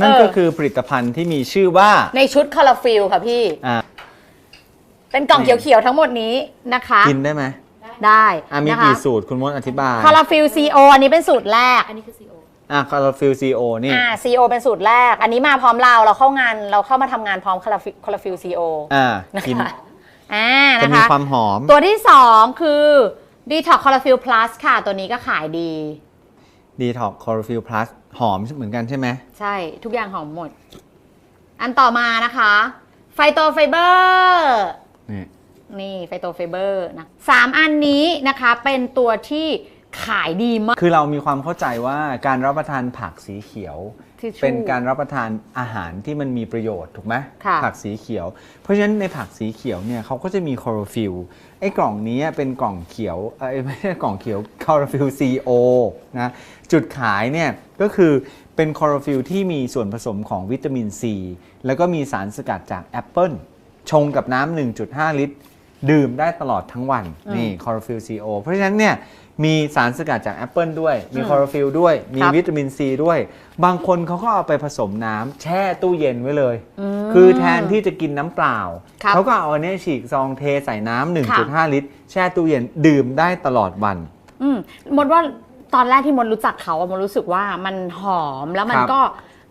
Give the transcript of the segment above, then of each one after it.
นั่นเออก็คือผลิตภัณฑ์ที่มีชื่อว่าในชุดคอลฟิลค่ะพี่ อ่าเป็นกล่องนี่เขียวๆทั้งหมดนี้นะคะ กินได้ไหมได้อะมีนะคะกี่สูตรคุณมดอธิบายคอลฟิลซีโออันนี้เป็นสูตรแรก อันนี้คือ CO อะคาราฟิลซีโอนี่อ่าซีโอเป็นสูตรแรก อันนี้มาพร้อมเราเราเข้างานเราเข้ามาทำงานพร้อมคอลฟิลคอลฟิลซีโออ่านะกินคะอ่าจะนะมีคะ ความหอม ตัวที่ 2 คือ Detox Chlorophyll Plus ค่ะ ตัวนี้ก็ขายดี ดีท็อกคอร์ฟิลพลัส หอมเหมือนกันใช่ไหมใช่ทุกอย่างหอมหมด อันต่อมานะคะ ไฟโตไฟเบอร์นี่นี่ไฟโตไฟเบอร์นะสามอันนี้นะคะเป็นตัวที่ ขายดีมาก คือเรามีความเข้าใจว่าการรับประทานผักสีเขียว ทิชชู่ เป็นการรับประทานอาหารที่มันมีประโยชน์ถูกไหมค่ะ ผักสีเขียว เพราะฉะนั้นในผักสีเขียวเนี่ยเขาก็จะมีคลอโรฟิลไอ้กล่องนี้เป็นกล่องเขียวเอ้ยไม่ใช่กล่องเขียวคลอโรฟิลซีโอนะจุดขายเนี่ยก็คือเป็นคลอโรฟิลที่มีส่วนผสมของวิตามินซีแล้วก็มีสารสกัดจากแอปเปิลชงกับน้ำ1.5 ลิตร ดื่มได้ตลอดทั้งวันอืมนี่คลอโรฟิลซีโอเพราะฉะนั้นเนี่ยมีสารสกัดจากแอปเปิลด้วย มีอืมคลอโรฟิลด้วย มีครับวิตามินซีด้วย บางคนเขาก็เอาไปผสมน้ำแช่ตู้เย็นไว้เลยมคือแทนที่จะกินน้ำเปล่าครับเขาก็เอาอันนี้ฉีกซองเทใส่น้ำค่ะ1.5 ลิตร แช่ตู้เย็นดื่มได้ตลอดวันอืมมดว่าตอนแรกที่มดรู้จักเขาอะมดรู้สึกว่ามันหอมแล้วมันครับก็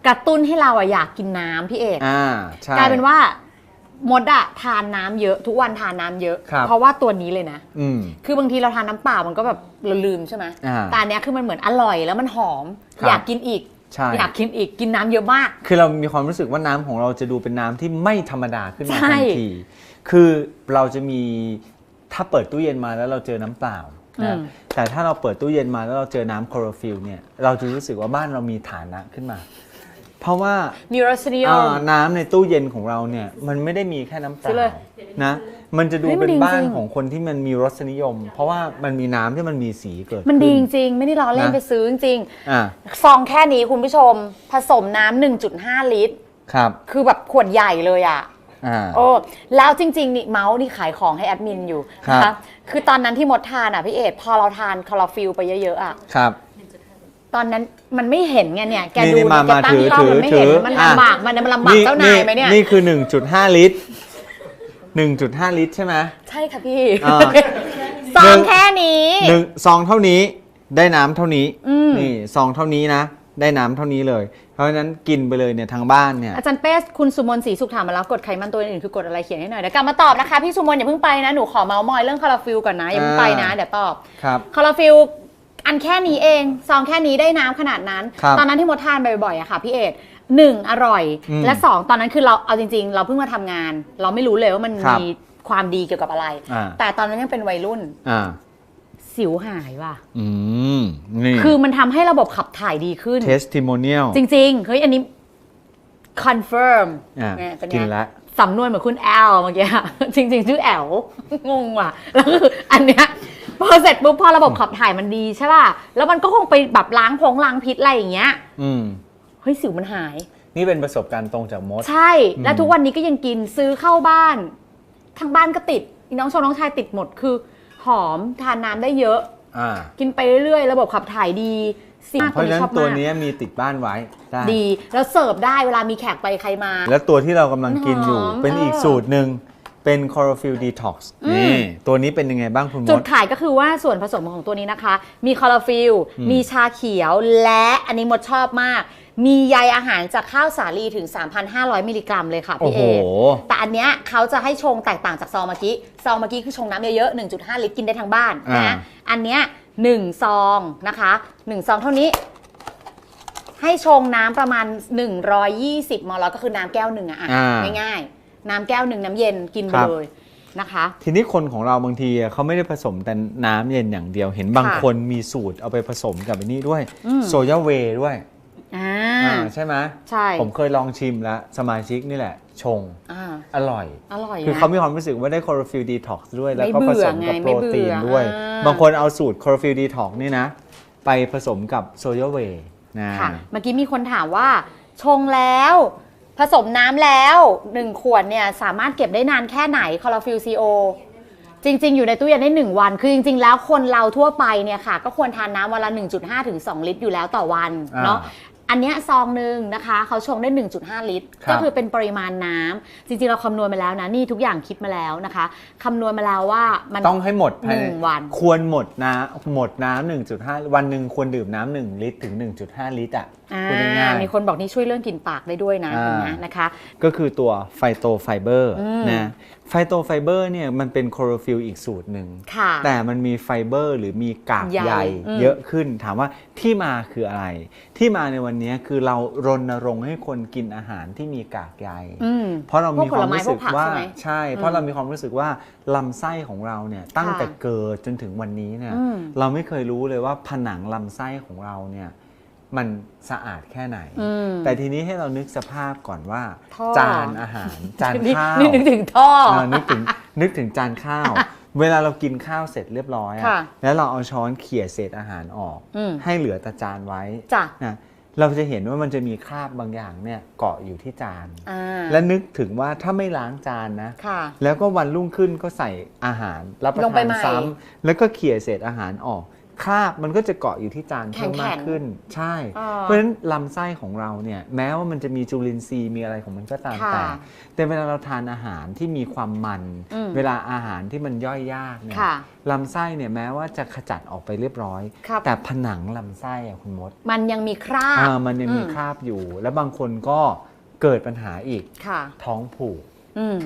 กระตุ้นให้เราอะอยากกินน้ำพี่เอกอ่าใช่กลายเป็นว่า มดอะทานน้ำเยอะทุกวันทานน้ำเยอะ ครับ เพราะว่าตัวนี้เลยนะ อืม คือบางทีเราทานน้ำเปล่ามันก็แบบเราลืมใช่ไหมอ่าแต่อันเนี้ยคือมันเหมือนอร่อยแล้วมันหอม ครับ อยากกินอีก ใช่ อยากกินอีกกินน้ำเยอะมาก คือเรามีความรู้สึกว่าน้ำของเราจะดูเป็นน้ำที่ไม่ธรรมดาขึ้นมาใช่ ทันที คือเราจะมีถ้าเปิดตู้เย็นมาแล้วเราเจอน้ำเปล่าอืนะมแต่ถ้าเราเปิดตู้เย็นมาแล้วเราเจอน้ำคลอโรฟิลเนี่ย เราจะรู้สึกว่าบ้านเรามีฐานะขึ้นมา เพราะว่ามีรสนิยอ่ามน้ำในตู้เย็นของเราเนี่ยมันไม่ได้มีแค่น้ำเปซื้อเลล่ายนะมันจะดูเฮ้ยมันเป็นดีบ้านจริง ของคนที่มันมีรสนิยม เพราะว่ามันมีน้ำที่มันมีสีเกิดมันดีจขึ้ริงๆ ไม่ได้ล้อเล่นนะไปซื้อจริงอ่าๆซองแค่นี้คุณผู้ชม ผสมน้ำ1.5 ลิตร ครับคือแบบขวดใหญ่เลยอะ อ่า โอ้แล้วจริง ๆ นี่เมาส์นี่ขายของให้แอดมินอยู่ครับนะคะคือตอนนั้นที่มดทานอะพี่เอกพอเราทานคลอโรฟิลไปเยอะ ๆ อะ ครับ ตอนนั้นมันไม่เห็นไงเนี่ยแกนี่ดูนี่มาแกตั้งมาถือกล้องมันไม่เห็นถือมันอะลำบากมันมันลำบากเจ้านายไหมเนี่ยนี่คือ 1.5 ลิตร 1.5 ลิตรใช่ไหมใช่ค่ะพี่อ่าซองแค่นี้หนึ่งซองเท่านี้ได้น้ำเท่านี้อืมนี่ซองเท่านี้นะได้น้ำเท่านี้เลย เพราะฉะนั้นกินไปเลยเนี่ยทางบ้านเนี่ยอาจารย์เป้คุณสุมนศรีสุขถามมาแล้วกดไขมันตัวอื่นคือกดอะไรเขียนให้หน่อยเดี๋ยวกลับมาตอบนะคะพี่สุมนอย่าเพิ่งไปนะหนูขอเมาส์มอยเรื่องคาราฟิลก่อนนะอย่าเพิ่งไปนะอ่าเดี๋ยวตอบครับคาราฟิล อันแค่นี้เองซองแค่นี้ได้น้ำขนาดนั้น ครับตอนนั้นที่มดทานบ่อยๆอะค่ะพี่เอกหนึ่งอร่อย อืมและสองตอนนั้นคือเราเอาจริง ๆ เราเพิ่งมาทำงาน เราไม่รู้เลยว่ามันครับมีความดีเกี่ยวกับอะไร อ่า แต่ตอนนั้นยังเป็นวัยรุ่นอ่า สิวหายว่ะ อืม นี่ คือมันทำให้ระบบขับถ่ายดีขึ้น testimonial จริง ๆ เฮ้ย อันนี้ confirm อ่าเนี่ยเป็นไงกินแล้วสำนวนเหมือนคุณแอลเมื่อกี้จริง ๆ ชื่อแอล งงว่ะ แล้วคืออันเนี้ย พอเสร็จปุ๊บพอระบบขับถ่ายมันดีใช่ป่ะ แล้วมันก็คงไปแบบล้างพงล้างพิษอะไรอย่างเงี้ย อืม เฮ้ยสิวมันหาย นี่เป็นประสบการณ์ตรงจากมด ใช่ แล้วทุกวันนี้ก็ยังกินซื้อเข้าบ้าน ทางบ้านก็ติดอีน้องชายน้องชายติดหมดคือ หอมทานน้ำได้เยอะ อ่า กินไปเรื่อยๆ ระบบขับถ่ายดีสิ่งเพราะฉะนั้นชอบตัวมากนี้มีติดบ้านไว้ได้ดี แล้วเสิร์ฟได้เวลามีแขกไปใครมา แล้วตัวที่เรากำลังกินอยู่หอมเป็นอีกเออสูตรหนึ่ง เป็น chlorophyll detox อืมนี่ตัวนี้เป็นยังไงบ้างคุณมจุดดขายก็คือว่าส่วนผสมของตัวนี้นะคะ มีคลอโรฟิลอืมมีชาเขียวและอันนี้มดชอบมาก มีใยอาหารจากข้าวสาลีถึง 3,500 มิลลิกรัมเลยค่ะโอ้พี่โหเอแต่อันเนี้ยเขาจะให้ชงแตกต่างจากซองเมื่อกี้ ซองเมื่อกี้คือชงน้ำเยอะๆ 1.5 ลิตรกินได้ทั้งบ้านอ่านะอันเนี้ยหนึ่งซองนะคะ1ซองเท่านี้ให้ชงน้ำประมาณ 120 มล ก็คือน้ำแก้วหนึ่งอะอะอ่าง่ายๆ น้ำแก้วหนึ่งน้ำเย็นกินไปครับ เลยนะคะ ทีนี้คนของเราบางทีอะเขาไม่ได้ผสมแต่น้ำเย็นอย่างเดียว เห็นบางค่ะคนมีสูตรเอาไปผสมกับอันนี้ด้วยอืม โซยาเวย์ด้วยอ่าอ่าใช่ไหมใช่ผมเคยลองชิมแล้วสมาชิกนี่แหละ ชงอ่าอร่อย อร่อยคือนะ เขามีความรู้สึกว่าได้คลอโรฟิลดีท็อกซ์ด้วย แล้วก็ไม่ผเบื่สอมไงกับไม่โปรเบื่อตีนด้วย อ่า บางคนเอาสูตรคลอโรฟิลดีท็อกซ์นี่นะ ไปผสมกับโซยาเวย์นะ ค่ะเมื่อกี้มีคนถามว่าชงแล้ว ผสมน้ำแล้วหนึ่งขวดเนี่ยสามารถเก็บได้นานแค่ไหนคอร์ฟิลซีโอจริง ๆ อยู่ในตู้เย็นได้ 1 วัน คือจริง ๆ แล้วคนเราทั่วไปเนี่ยค่ะ ก็ควรทานน้ำวันละ 1.5 ถึง 2 ลิตรอยู่แล้วต่อวันเนาะ อันเนี้ยซองหนึ่งนะคะเขาชงได้ 1.5 ลิตร ครับก็คือเป็นปริมาณน้ำจริงๆเราคำนวณมาแล้วนะนี่ทุกอย่างคิดมาแล้วนะคะคำนวณมาแล้วว่ามัน ต้องให้หมดภายหนึ่งวัน ควรหมดน้ำหมดน้ำ1.5 วันหนึ่งควรดื่มน้ำหนึ่งลิตรถึง 1.5 ลิตรอะอ่าพูดง่ายๆมีคนบอกนี่ช่วยเรื่องกลิ่นปากได้ด้วยนะอ่า เห็นไหมนะคะ ก็คือตัวไฟโตไฟเบอร์อืม นะไฟโตไฟเบอร์เนี่ยมันเป็นโคโรฟิลอีกสูตรหนึ่ง ค่ะ แต่มันมีไฟเบอร์หรือมีกากใยใยอืม เยอะขึ้นถามว่าที่มาคืออะไร ที่มาในวันนี้คือเรารณรงค์ให้คนกินอาหารที่มีกากใยอืมเพราะเรามีความพวกผลไม้รู้สึกพวกผักว่าใช่ไหมใช่ เพราะเรามีความรู้สึกว่าลำไส้ของเราเนี่ยตั้งค่ะแต่เกิดจนถึงวันนี้เนี่ยอืมเราไม่เคยรู้เลยว่าผนังลำไส้ของเราเนี่ยมันสะอาดแค่ไหนอืมแต่ทีนี้ให้เรานึกสภาพก่อนว่าท่อจานอาหาร จานข้าวนี่นึกถึงท่อเออนึกถึงนึกถึงจานข้าว เวลาเรากินข้าวเสร็จเรียบร้อยอะค่ะแล้วเราเอาช้อนเขี่ยเศษอาหารออกอืมให้เหลือแต่จานไว้จ้ะนะ เราจะเห็นว่ามันจะมีคราบบางอย่างเนี่ยเกาะอยู่ที่จานอ่าและนึกถึงว่าถ้าไม่ล้างจานนะค่ะแล้วก็วันรุ่งขึ้นก็ใส่อาหารรับประลงไปทานใหม่ซ้ำแล้วก็เขี่ยเศษอาหารออก คราบมันก็จะเกาะอยู่ที่จานเพิ่มมากแข็งๆขึ้น ใช่อ่าเพราะฉะนั้นลำไส้ของเราเนี่ยแม้ว่ามันจะมีจุลินทรีย์มีอะไรของมันก็ตามค่ะแต่ แต่เวลาเราทานอาหารที่มีความมันอืมเวลาอาหารที่มันย่อยยากเนี่ยค่ะลำไส้เนี่ยแม้ว่าจะขจัดออกไปเรียบร้อยครับแต่ผนังลำไส้อะคุณมด มันยังมีคราบอ่ามันยังมีอืคราบอยู่ แล้วบางคนก็เกิดปัญหาอีกค่ะท้องผูกอืม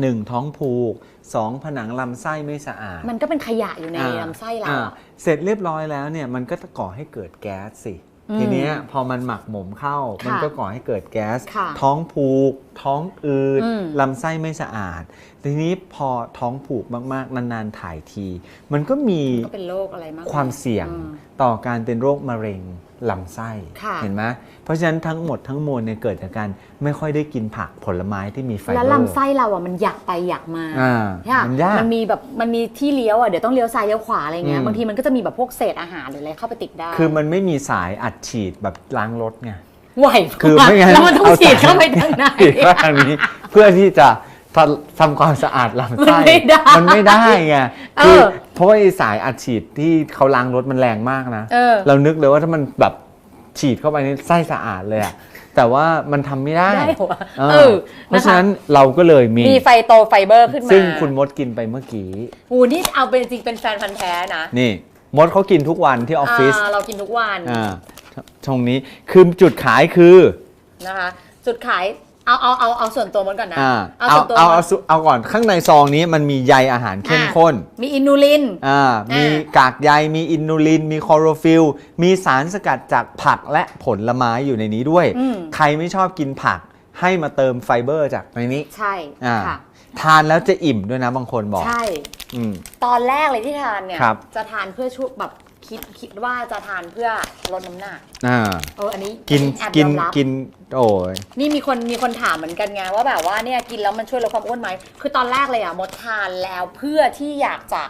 หนึ่งท้องผูกสองผนังลำไส้ไม่สะอาดมันก็เป็นขยะอยู่ในอ่าลำไส้เราอ่าอะเสร็จเรียบร้อยแล้วเนี่ยมันก็จะก่อให้เกิดแก๊สสิ อืมทีเนี้ยพอมันหมักหมมเข้า ค่ะมันก็ก่อให้เกิดแก๊ส ค่ะท้องผูก ท้องอืดอืมลำไส้ไม่สะอาด ทีนี้พอท้องผูกมากๆ นานๆ ถ่ายที มันก็มีก็เป็นโรคอะไรมากความเสี่ยงอืมต่อการเป็นโรคมะเร็งลำไส้ค่ะเห็นไหมเพราะฉะนั้นทั้งหมดทั้งมวลเนี่ยเกิดจากการไม่ค่อยได้กินผักผลไม้ที่มีไฟเบอร์แล้วลำไส้เราอะมันอยากไปอยากมาอ่าค่ะมันยากมันมีแบบมันมีที่เลี้ยวอะเดี๋ยวต้องเลี้ยวซ้ายเลี้ยวขวาอะไรเงี้อืยมบางทีมันก็จะมีแบบพวกเศษอาหารหรืออะไรเข้าไปติดได้ คือมันไม่มีสายอัดฉีดแบบล้างรถไง ไหวคือไม่งั้นแล้วมันต้องเอาฉีดสายเข้าไปทางไหนฉีดเข้าทางนี้ เพื่อที่จะทำทำความสะอาดลำไส้มันไม่ได้มันไม่ได้ไงเออคือเพราะว่าไอ้สายอัดฉีดที่เขาล้างรถมันแรงมากนะเออเรานึกเลยว่าถ้ามันแบบฉีดเข้าไปในไส้สะอาดเลยอะแต่ว่ามันทำไม่ได้ได้หัวเอเอออเพราะฉะนั้นเราก็เลยมี มีไฟโตไฟเบอร์ขึ้นมา ซึ่งคุณมดกินไปเมื่อกี้หูนี่เอาเป็นจริงเป็นแฟนพันธ์แท้นะ นี่ มดเขากินทุกวันที่ออฟฟิศาเรากินทุกวัน อ่าตรงนี้คือจุดขายคือนะคะจุดขายเอาเอาเอาเอาส่วนตัวมันก่อนนะอ่าเอาเอาส่วนตัวเอามเอาดสุเอาก่อนข้างในซองนี้มันมีใยอาหารเข้มข้นมีอินูลิน อ่าอ่ามีมีกากใยมีอินูลิน มีคลอโรฟิลลมีสารสกัดจากผักและผลไม้อยู่ในนี้ด้วย อืม ใครไม่ชอบกินผักให้มาเติมไฟเบอร์จากในนี้ใช่อ่าค่ะทานแล้วจะอิ่มด้วยนะบางคนบอกใช่ อืม ตอนแรกเลยที่ทานเนี่ยครับจะทานเพื่อช่วยแบบ คิดคิดว่าจะทานเพื่อลดน้ำหนักอ่า เอออันนี้กินแอบกินยอมรับ กิน โอ้ย นี่มีคนมีคนถามเหมือนกันไงว่าแบบว่าเนี่ยกินแล้วมันช่วยลดความอ้วนไหมคือตอนแรกเลยอะมดทานแล้วเพื่อที่อยากจะ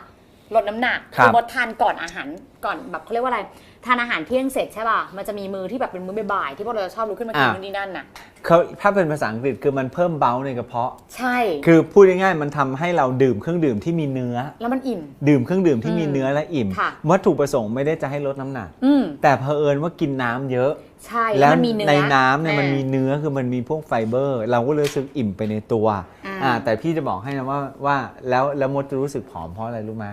ลดน้ำหนักครับ มดทานก่อนอาหารก่อนแบบเขาเรียกว่าอะไร ทานอาหารเที่ยงเสร็จใช่ป่ะ มันจะมีมือที่แบบเป็นมือบ่ายๆที่พวกเราชอบลุกขึ้นมากินนู่นนี่นั่นน่ะ เขาถ้าเป็นภาษาอังกฤษคือมันเพิ่มเบลในกระเพาะ ใช่ คือพูดง่ายๆมันทำให้เราดื่มเครื่องดื่มที่มีเนื้อ แล้วมันอิ่ม ดื่มเครื่องดื่มที่มีอืมเนื้อและอิ่ม ค่ะ วัตถุประสงค์ไม่ได้จะให้ลดน้ำหนัก อืมแต่เผอิญว่ากินน้ำเยอะ ใช่แล้วมันมีเนื้อในน้ำเนี่ยมันมีอ่า เนื้อคือมันมีพวกไฟเบอร์ เราก็เลยรู้สึกอิ่มไปในตัวอ่า อ่าแต่พี่จะบอกให้นะว่าว่าแล้วแล้วมดจะรู้สึกผอมเพราะอะไรรู้ไหม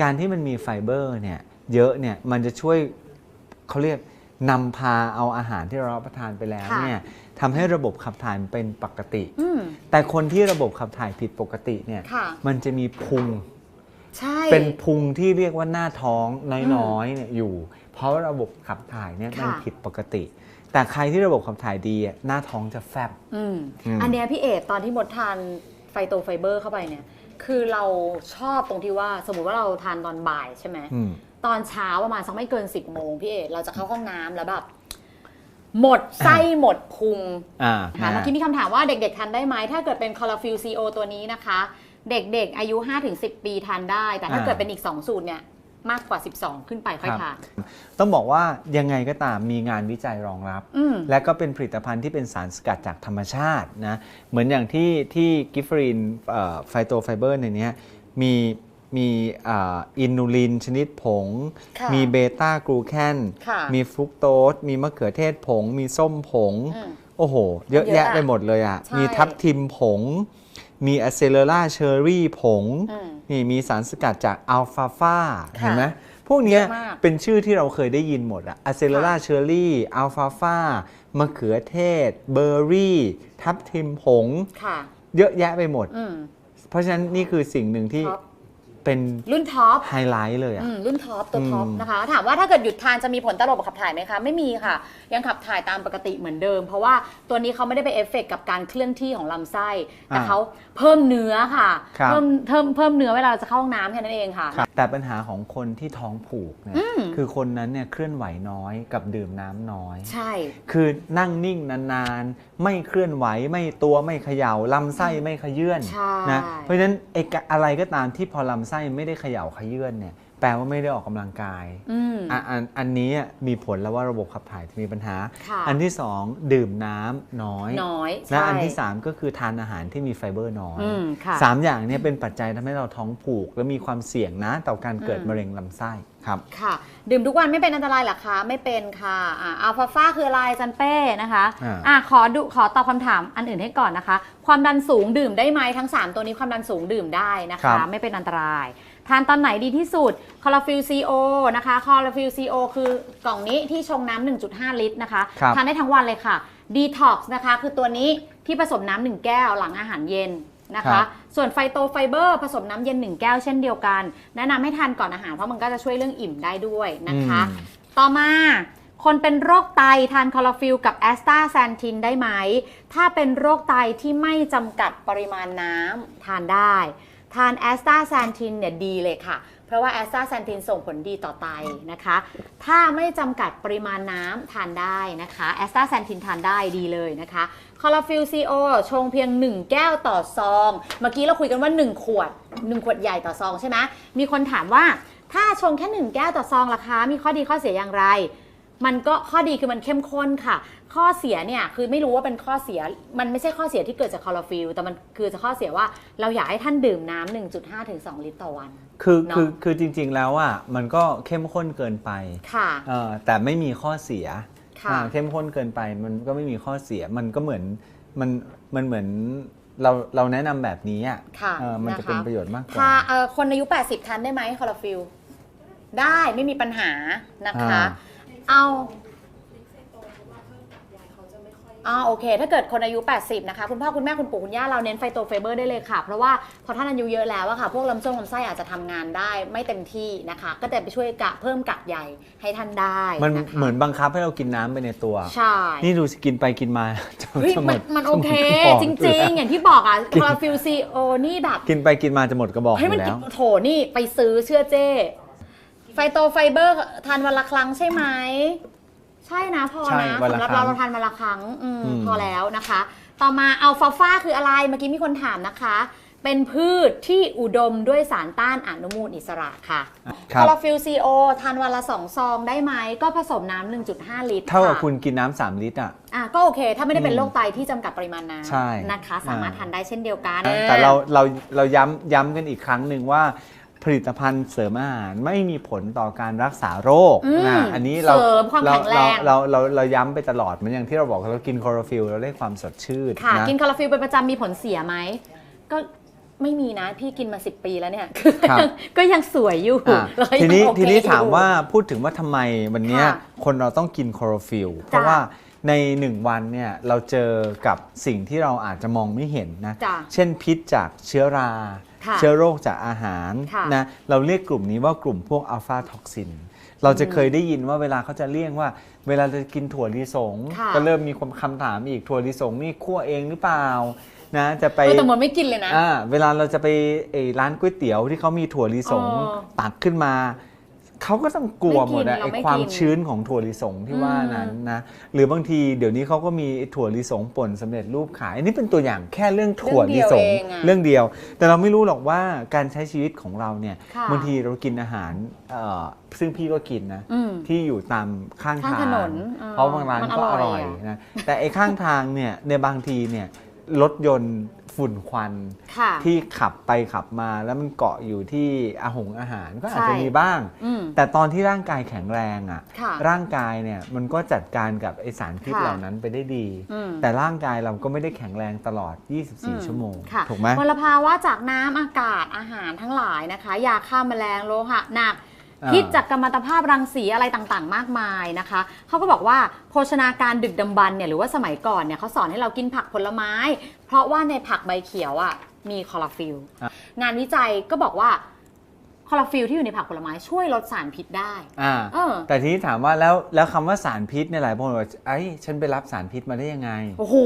การที่มันมีไฟเบอร์เนี่ย เยอะเนี่ยมันจะช่วยเขาเรียกนำพาเอาอาหารที่เรารับประทานไปแล้วค่ะ เนี่ยทำให้ระบบขับถ่ายเป็นปกติ อืม แต่คนที่ระบบขับถ่ายผิดปกติเนี่ยค่ะ มันจะมีพุง ใช่ เป็นพุงที่เรียกว่าหน้าท้องน้อยๆเนี่ยอยู่ เพราะว่าระบบขับถ่ายเนี่ยมันค่ะ ผิดปกติ แต่ใครที่ระบบขับถ่ายดีอะหน้าท้องจะแฟบ อืมอืม อันเนี้ยพี่เอกตอนที่มดทานไฟโตไฟเบอร์เข้าไปเนี่ย คือเราชอบตรงที่ว่าสมมุติว่าเราทานตอนบ่ายใช่ไหม อืม ตอนเช้าประมาณสักไม่เกิน10บโมงพี่เอกเราจะเข้าห้องน้ำแล้วแบบหมดไส้หมดพุงอ่าค่ะเมื่อกี้มีคำถามว่าเด็กๆทานได้ไหม ถ้าเกิดเป็นคอร์ฟิลซีโอตัวนี้นะคะ เด็กๆอายุ 5-10 ปีทานได้ แต่ถ้าอ่าเกิดเป็นอีก 2 สูตรเนี่ยมากกว่า 12 ขึ้นไปค่อยทานต้องบอกว่ายังไงก็ตามมีงานวิจัยรองรับอืมและก็เป็นผลิตภัณฑ์ที่เป็นสารสกัดจากธรรมชาตินะ เหมือนอย่างที่ที่กิฟฟรีนไฟโตไฟเบอร์ในเนี้ยมี มีอ่าอินูลินชนิดผงค่ะมีเบต้ากลูแคนค่ะมีฟรุกโตส มีมะเขือเทศผง มีส้มผงอืมโอ้โห เยอะเยอะแยะอะไปหมดเลยอะใช่มีทับทิมผง มีอะเซเลราเชอร์รี่ผงอืมนี่มีสารสกัดจากอัลฟาฟาค่ะเห็นไหมพวกเนี้ยเยอะมากเป็นชื่อที่เราเคยได้ยินหมดอะอะเซเลราเชอร์รี่ อัลฟาฟามะเขือเทศ เบอร์รี่ ทับทิมผงค่ะเยอะแยะไปหมดอืมเพราะฉะนั้นนี่คือสิ่งหนึ่งที่ท็อป เป็นรุ่นท็อปไฮไลท์เลยอะอืมรุ่นท็อปตัวท็อปอืมนะคะ ถามว่าถ้าเกิดหยุดทานจะมีผลต่อระบบขับถ่ายไหมคะ ไม่มีค่ะ ยังขับถ่ายตามปกติเหมือนเดิม เพราะว่าตัวนี้เขาไม่ได้ไปเอฟเฟกต์กับการเคลื่อนที่ของลำไส้ แต่เขาเพิ่มเนื้อค่ะ ครับเพิ่มเพิ่มเพิ่มเนื้อเวลาเราจะเข้าห้องน้ำแค่นั้นเองค่ะ ครับแต่ปัญหาของคนที่ท้องผูกเนี่ยคือคนนั้นเนี่ยเคลื่อนไหวน้อยกับดื่มน้ำน้อย ใช่ คือนั่งนิ่งนานๆ ไม่เคลื่อนไหวไม่ตัวไม่เขย่าลำไส้ไม่ขยื่นใช่นะเพราะฉะนั้นไอ้กะอะไรก็ตามที่พอลำไส้ไม่ได้เขย่าขยื่นเนี่ย แปลว่าไม่ได้ออกกำลังกายอืมอะอันอันนี้มีผลแล้วว่าระบบขับถ่ายจะมีปัญหาค่ะอันที่สองดื่มน้ำน้อยน้อย และใช่อันที่สามก็คือทานอาหารที่มีไฟเบอร์น้อยอืมค่ะสามอย่างเนี้เป็นปัจจัยทำให้เราท้องผูก และมีความเสี่ยงนะต่อการเกิดอืมมะเร็งลำไส้ครับค่ะดื่มทุกวันไม่เป็นอันตรายเหรอคะไม่เป็นค่ะอ่าอัลฟาฟาคืออะไรจันเป้นะคะอ่าอ่าขอดูขอตอบคำถามอันอื่นให้ก่อนนะคะ ความดันสูงดื่มได้ไหมทั้ง 3 ตัวนี้ความดันสูงดื่มได้นะครัคะบไม่เป็นอันตรายทานตอนไหนดีที่สุดคอลาฟิลซีโอนะคะคอลาฟิลซีโอคือกล่องนี้ที่ชงน้ำ1.5 ลิตรนะคะครับทานได้ทั้งวันเลยค่ะดีท็อกซ์นะคะคือตัวนี้ที่ผสมน้ำหนึ่งแก้วหลังอาหารเย็นนะครัคะบส่วนไฟโตไฟเบอร์ผสมน้ำเย็น 1 แก้วเช่นเดียวกัน แนะนำให้ทานก่อนอาหารเพราะมันก็จะช่วยเรื่องอิ่มได้ด้วยนะคะอืมต่อมาคนเป็นโรคไตทานคลอโรฟิลกับแอสตาแซนทินได้ไหม ถ้าเป็นโรคไตที่ไม่จำกัดปริมาณน้ำทานได้ ทานแอสตาแซนทินเนี่ยดีเลยค่ะ เพราะว่าแอสตาแซนทินส่งผลดีต่อไตนะคะ ถ้าไม่จำกัดปริมาณน้ำทานได้นะคะแอสตาแซนทินทานได้ดีเลยนะคะคอลาฟิลซีโอชงเพียง 1 แก้วต่อซอง เมื่อกี้เราคุยกันว่า 1 ขวด 1 ขวดใหญ่ต่อซองใช่ไหมมีคนถามว่าถ้าชงแค่ 1 แก้วต่อซองราคา มีข้อดีข้อเสียอย่างไร มันก็ข้อดีคือมันเข้มข้นค่ะ ข้อเสียเนี่ยคือไม่รู้ว่าเป็นข้อเสีย มันไม่ใช่ข้อเสียที่เกิดจากคลอโรฟิลแต่มันคือจะข้อเสียว่าเราอยากให้ท่านดื่มน้ำ1.5ถึง2ลิตรต่อวัน คือเนอะคือคือจริงๆแล้วอะมันก็เข้มข้นเกินไปค่ะ เอ่อแต่ไม่มีข้อเสียค่ะ อ่าเข้มข้นเกินไปมันก็ไม่มีข้อเสียมันก็เหมือนมันมันเหมือนเราเราแนะนำแบบนี้อะค่ะเออมันจะนะคะเป็นประโยชน์มากกถ้าว่าเอ่อคนอายุ 80 ทานได้ไหมคลอโรฟิลได้ไม่มีปัญหานะคะ อ่า เอาอ่าโอเค ถ้าเกิดคนอายุ 80 นะคะ คุณพ่อ คุณแม่ คุณปู่ คุณย่า เราเน้นไฟโตไฟเบอร์ได้เลยค่ะ เพราะว่าพอท่านอายุเยอะแล้วอะค่ะ พวกลำส้มลำไส้อาจจะทำงานได้ไม่เต็มที่นะคะ ก็จะไปช่วยกะเพิ่มกักใหญ่ให้ท่านได้มันนะคะเหมือนบังคับให้เรากินน้ำไปในตัว ใช่ นี่ดูสิกินไปกินมาจะเฮ้ยจะหมันดมันโอเค จะหมดกะบอกจอยู่ริงแล้วๆอย่างที่บอกอะคลอโรฟิลซีโอนี่แบบ กินไปกินมาจะหมดกระบอกอเฮ้ยมันยู่กิแล้นว โถนี่ไปซื้อเชื่อเจ้ ไฟโตไฟเบอร์ทานวันละครั้งใช่ไหมใช่นะพอใช่นะวันละสำหรับครั้เรางเราทานวันละครั้งอืมอืม พอแล้วนะคะ ต่อมาอัลฟาฟาคืออะไรเมื่อกี้มีคนถามนะคะ เป็นพืชที่อุดมด้วยสารต้านอนุมูลอิสระค่ะคคลรัอบโรฟิลซีโอทานวันละสองซองได้ไหม ก็ผสมน้ำ1.5 ลิตรเท่ากับะ คุณกินน้ำสามลิตรอะ อะก็โอเค ถ้าไม่ได้เป็นอืมโรคไตที่จำกัดปริมาณน้ใช่ำนะคะ สามารถอ่า ทานได้เช่นเดียวกันแต่เราเราเราย้ำย้ำกันอีกครั้งหนึ่งว่า ผลิตภัณฑ์เสริมอาหารไม่มีผลต่อการรักษาโรคอืมนะอันนี้เราเสริมความเราแข็งแรง เราเราเราเราย้ำไปตลอดเหมือนอย่างที่เราบอกเรากินคลอโรฟิลเราได้ความสดชื่นค่ะ นะ กินคลอโรฟิลเป็นประจำมีผลเสียไหม ก็ไม่มีนะ พี่กินมา 10 ปีแล้วเนี่ย ครับ ก็ยังสวยอยู่อะแล้วก็ทีนี้ยังโอเคทีนี้อยู่ ถามว่าพูดถึงว่าทำไมวันเนี้ยค่ะคนเราต้องกินคลอโรฟิลเพราะว่าในหนึ่งวันเนี่ยเราเจอกับสิ่งที่เราอาจจะมองไม่เห็นนะ จ้ะเช่นพิษจากเชื้อราค่ะ เชื้อโรคจากอาหารค่ะนะเราเรียกกลุ่มนี้ว่ากลุ่มพวกอัลฟาท็อกซินเราจะเคยได้ยินว่าเวลาเขาจะเรียกว่า เวลาจะกินถั่วลิสงค่ะก็เริ่มมีคำถามอีกถั่วลิสงนี่คั่วเองหรือเปล่านะจะไปเออแต่หมดไม่กินเลยนะอ่าเวลาเราจะไปเอ่อร้านก๋วยเตี๋ยวที่เขามีถั่วลิสงอ๋อตักขึ้นมา เขาก็ต้องกลัวหมดอะไม่กินเราไอ้ไม่ความกินชื้นของถั่วลิสงที่ว่าอืมนั้นนะหรือบางทีเดี๋ยวนี้เขาก็มีไอ้ถั่วลิสงป่นสำเร็จรูปขายอันนี้เป็นตัวอย่างแค่เรื่องถั่วลิสงเรื่องเดียวเองอะเรื่องเดียวแต่เราไม่รู้หรอกว่าการใช้ชีวิตของเราเนี่ยค่ะบางทีเรากินอาหารเอ่อซึ่งพี่ก็กินนะอืมที่อยู่ตามข้างข้างทางถนนอ่าเพราะบางร้านมันก็ออร่ร่ออยยอะนะแต่ไอ้ข้างทางเนี่ยในบางทีเนี่ยรถยนต์ ฝุ่นควันค่ะที่ขับไปขับมาแล้วมันเกาะอยู่ที่อาหงอาหารก็อาจจะใช่มีบ้างอืมแต่ตอนที่ร่างกายแข็งแรงอะ่ะค่ะ ร่างกายเนี่ยมันก็จัดการกับไอสารพิษค่ะเหล่านั้นไปได้ดีอืมแต่ร่างกายเราก็ไม่ได้แข็งแรงตลอด 24 ชั่วโมงค่ะถูกไหมมลภาวะจากน้ำอากาศอาหารทั้งหลายนะคะ ยาฆ่าแมลงโลหะหนักอ่า พิษจากกัมมันตภาพรังสีอะไรต่างๆ มากมายนะคะเขาก็บอกว่าโภชนาการดึกดำบรรพ์เนี่ยหรือว่าสมัยก่อนเนี่ยเขาสอนให้เรากินผักผลไม้ เพราะว่าในผักใบเขียวอะมีคลอโรฟิลอะงานวิจัยก็บอกว่าค ลอโรฟิลที่อยู่ในผักผลไม้ช่วยลดสารพิษได้อ่าเออแต่ทีนี้ถามว่าแล้วแล้วคำว่าสารพิษเนี่ยหลายคนบอกไอ้ยฉันไปรับสารพิษมาได้ยังไง โอ้โห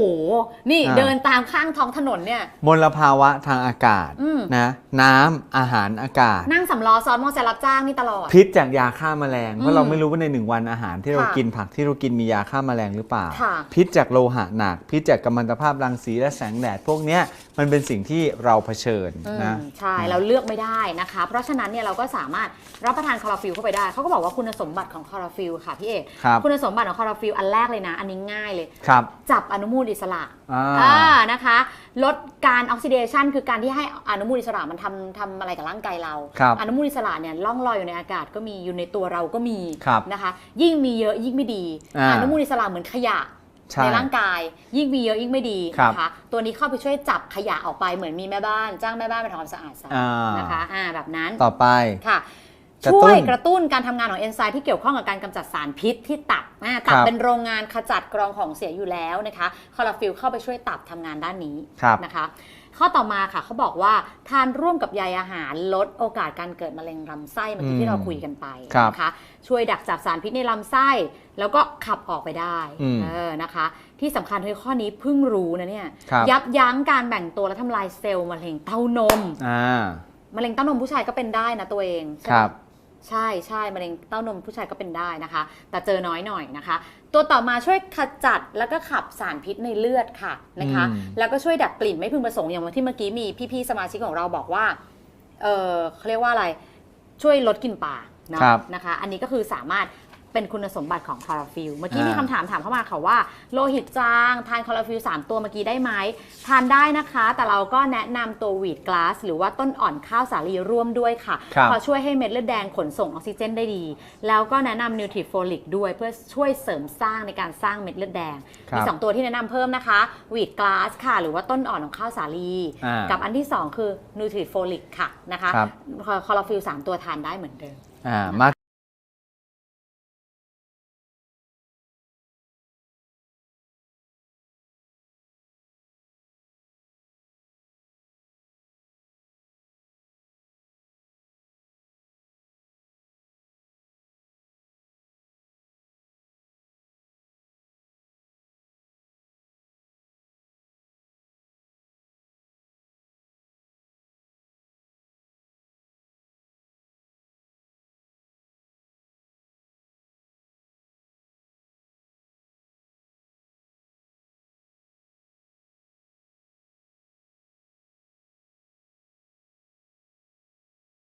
นี่อ่า เดินตามข้างท้องถนนเนี่ย มลภาวะทางอากาศอืม นะ น้ำอาหารอากาศ นั่งสำล้อซ้อนมอเตอร์ไซค์รับจ้างนี่ตลอด พิษจากยาฆ่าแมลงเพอืราะมเราไม่รู้ว่าในหนึ่งวันอาหารที่เราค่ะกินผักที่เรากินมียาฆ่าแมลงหรือเปล่า ค่ะพิษจากโลหะหนัก พิษจากกัมมันตภาพรังสีและแสงแดดพวกเนี้ย มันเป็นสิ่งที่เราเผชิญอืมนะใช่เราเลือกไม่ได้นะคะ เพราะฉะนั้นเนี่ยเราก็สามารถรับประทานคลอโรฟิลเข้าไปได้เขาก็บอกว่าคุณสมบัติของคลอโรฟิลค่ะพี่เอกครับคุณสมบัติของคลอโรฟิลอันแรกเลยนะ อันนี้ง่ายเลย ครับจับอนุมูลอิสระอ่า อ่านะคะ ลดการออกซิเดชันคือการที่ให้อนุมูลอิสระมันทำทำอะไรกับร่างกายเรา ครับอนุมูลอิสระเนี่ยล่องลอยอยู่ในอากาศก็มีอยู่ในตัวเราก็มีครับนะคะ ยิ่งมีเยอะยิ่งไม่ดี อ่า อนุมูลอิสระเหมือนขยะ ใช่ในร่างกาย ยิ่งมีเยอะยิ่งไม่ดีครับนะคะตัวนี้เข้าไปช่วยจับขยะออกไปเหมือนมีแม่บ้านจ้างแม่บ้านไปทำความสะอาดซะอ่านะคะอ่าแบบนั้นต่อไปค่ะกระตุ้นช่วยกระตุ้นการทำงานของเอนไซม์ที่เกี่ยวข้องกับการกำจัดสารพิษที่ตับอ่าตับครับเป็นโรงงานขจัดกรองของเสียอยู่แล้วนะคะคลอโรฟิลเข้าไปช่วยตับทำงานด้านนี้ครับนะคะ ข้อต่อมาค่ะเขาบอกว่าทานร่วมกับใยอาหารลดโอกาสการเกิดมะเร็งลำไส้เมื่อกี้อืมที่เราคุยกันไปครับนะคะช่วยดักจับสารพิษในลำไส้ แล้วก็ขับออกไปได้อืมเออนะคะ ที่สำคัญคือข้อนี้เพิ่งรู้นะเนี่ยครับยับยั้งการแบ่งตัวและทำลายเซลล์มะเร็งเต้านมอ่ามะเร็งเต้านมผู้ชายก็เป็นได้นะตัวเองใช่คไหมรับใช่ใช่มะเร็งเต้านมผู้ชายก็เป็นได้นะคะ แต่เจอน้อยหน่อยนะคะ ตัวต่อมาช่วยขจัดแล้วก็ขับสารพิษในเลือดค่ะนะคะ อืม แล้วก็ช่วยดับกลิ่นไม่พึงประสงค์อย่างที่เมื่อกี้มีพี่ๆสมาชิกของเราบอกว่า เออเขาเรียกว่าอะไรช่วยลดกลิ่นปากเนาะครับ นะคะ อันนี้ก็คือสามารถ เป็นคุณสมบัติของคลอโรฟิลเมื่อกี้อ่ามีมีคำถามถามเข้ามาค่ะว่า โลหิตจางทานคลอโรฟิล3ตัวเมื่อกี้ได้ไหมทานได้นะคะ แต่เราก็แนะนำตัววีดกลาส หรือว่าต้นอ่อนข้าวสาลีร่วมด้วยค่ะครับเพราะช่วยให้เม็ดเลือดแดงขนส่งออกซิเจนได้ดี แล้วก็แนะนำนิวทริโฟลิกด้วยเพื่อช่วยเสริมสร้างในการสร้างเม็ดเลือดแดง ครับมี2ตัวที่แนะนำเพิ่มนะคะวีดกลาสค่ะ หรือว่าต้นอ่อนของข้าวสาลี อ่ากับอันที่ 2 คือนิวทริโฟลิกค่ะนะคะครับคลอโรฟิล3ตัวทานได้เหมือนเดิม อ่ามา